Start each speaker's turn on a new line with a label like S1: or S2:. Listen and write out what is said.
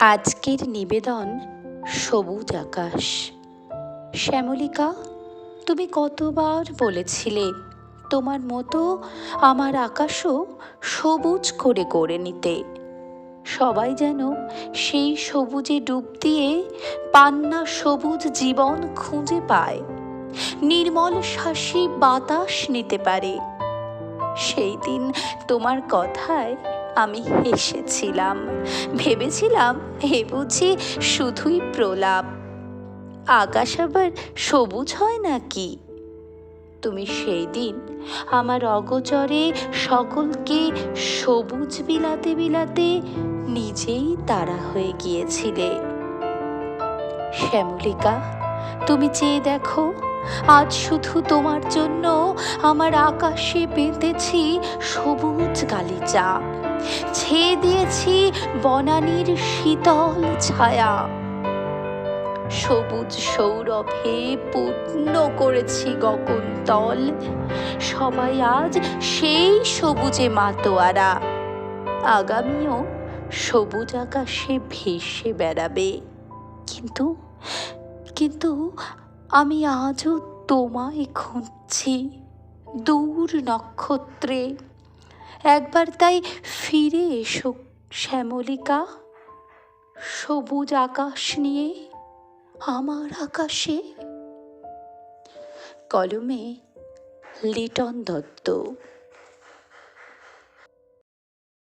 S1: আজকের নিবেদন সবুজ আকাশ। শ্যামলিকা, তুমি কতবার বলেছিলে, তোমার মতো আমার আকাশও সবুজ করে গড়ে নিতে। সবাই যেন সেই সবুজে ডুব দিয়ে পান্না সবুজ জীবন খুঁজে পায়। নির্মল শ্বাসী বাতাস নিতে পারে। সেই দিন তোমার কথায় আমি হেসেছিলাম। ভেবেছিলাম এ বুঝি শুধুই প্রলাপ। আকাশ আবার সবুজ হয় নাকি? তুমি সেই দিন আমার অগচরে সকলকে সবুজ বিলাতে বিলাতে নিজেই তারা হয়ে গিয়েছিলে। শ্যামলিকা, তুমি চেয়ে দেখো, আজ শুধু তোমার জন্য আমার আকাশে পেতেছি সবুজ গালিচা ছেয়ে দিয়েছি বনানীর শীতল ছায়া। সবুজ সৌরভে পূর্ণ করেছি গগনতল সবাই আজ সেই সবুজে মাতোয়ারা। আগামীও সবুজ আকাশে ভেসে বেড়াবে। কিন্তু কিন্তু আমি আজও তোমায় খুঁজছি। দূর নক্ষত্রে একবার তাই ফিরে এসো শ্যামলিকা। সবুজ আকাশ নিয়ে আমার আকাশে। কলমে লিটন দত্ত।